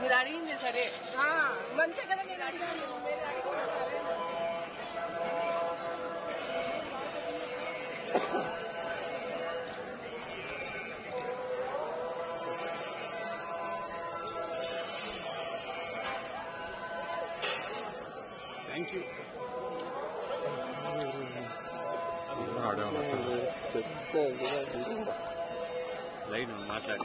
మీరు అడిగింది సరే ఆ, మంచిగా కదా నేను అడిగాను మీరు అడిగారు. థ్యాంక్ యూ లైన్ మాట్లాడి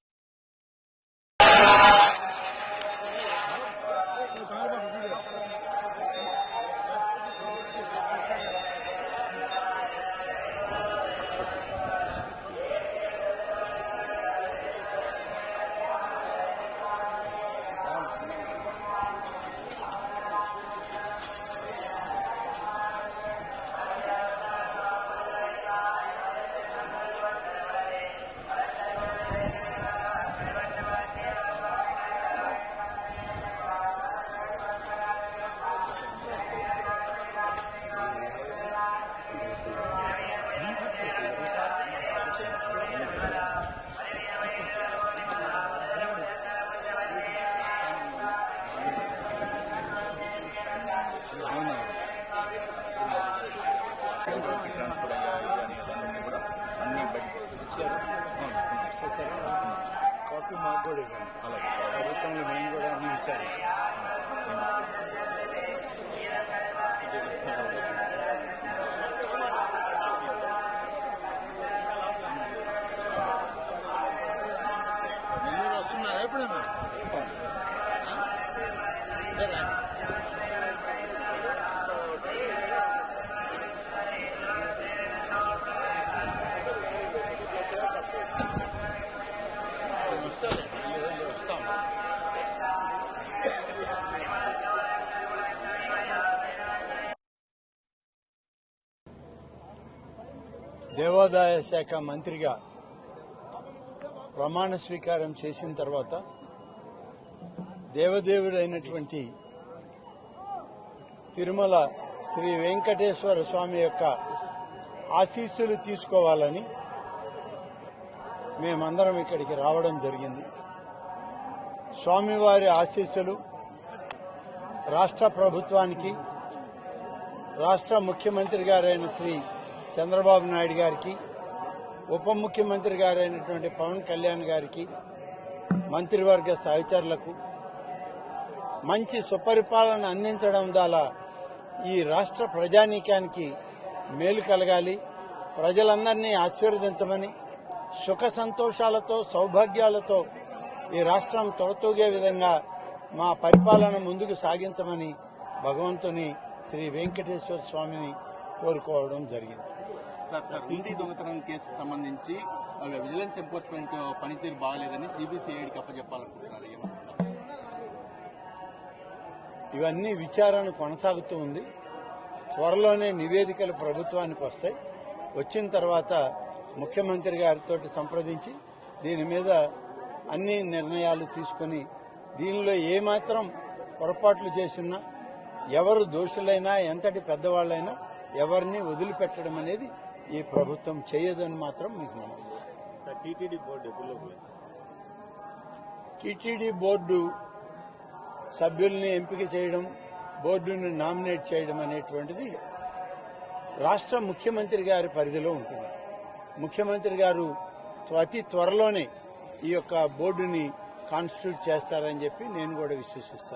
ట్రాన్స్ఫర్ అయ్యాయి అనే దాన్ని కూడా అన్ని బయటకు ఇచ్చారు ఇచ్చేసారు కాపీ మాకు కూడా ఇవ్వండి అలాగే ప్రభుత్వంలో మేము కూడా అన్ని ఇచ్చారు ఎప్పుడన్నా దేవాదాయ శాఖ మంత్రిగా ప్రమాణ స్వీకారం చేసిన తర్వాత దేవదేవుడైనటువంటి తిరుమల శ్రీ వెంకటేశ్వర స్వామి యొక్క ఆశీస్సులు తీసుకోవాలని మేమందరం ఇక్కడికి రావడం జరిగింది. స్వామివారి ఆశీస్సులు రాష్ట్ర ప్రభుత్వానికి రాష్ట్ర ముఖ్యమంత్రి గారైన శ్రీ చంద్రబాబు నాయుడు గారికి ఉప ముఖ్యమంత్రి గారైనటువంటి పవన్ కళ్యాణ్ గారికి మంత్రివర్గ సహచరులకు మంచి సుపరిపాలన అందించడం ద్వారా ఈ రాష్ట్ర ప్రజానీకానికి మేలు కలగాలి. ప్రజలందరినీ ఆశీర్వదించమని సుఖ సంతోషాలతో సౌభాగ్యాలతో ఈ రాష్ట్రం తొలతూగే విధంగా మా పరిపాలన ముందుకు సాగించమని భగవంతుని శ్రీ వెంకటేశ్వర స్వామిని కోరుకోవడం జరిగింది. సార్ సార్ ఇంటి దొంగతనం కేసుకు సంబంధించి ఆ, విజిలెన్స్ ఎన్ఫోర్స్మెంట్ పనితీరు బాగలేదని సిబిసిఐడికి అప్పచెప్పాలనుకుంటున్నారు ఏమంటున్నారు ఇవన్నీ విచారణ కొనసాగుతూ ఉంది. త్వరలోనే నివేదికలు ప్రభుత్వానికి వస్తాయి. వచ్చిన తర్వాత ముఖ్యమంత్రి గారితో సంప్రదించి దీని మీద అన్ని నిర్ణయాలు తీసుకుని దీనిలో ఏమాత్రం పొరపాట్లు చేసినా ఎవరు దోషులైనా ఎంతటి పెద్దవాళ్ళైనా ఎవరిని వదిలిపెట్టడం అనేది ఈ ప్రభుత్వం చేయదని మాత్రం మీకు మనం టీటీడీ బోర్డు సభ్యుల్ని ఎంపిక చేయడం బోర్డుని నామినేట్ చేయడం అనేటువంటిది రాష్ట్ర ముఖ్యమంత్రి గారి పరిధిలో ఉంటుంది. ముఖ్యమంత్రి గారు అతి త్వరలోనే ఈ యొక్క బోర్డుని కాన్స్టిట్యూట్ చేస్తారని చెప్పి నేను కూడా విశ్వసిస్తాను.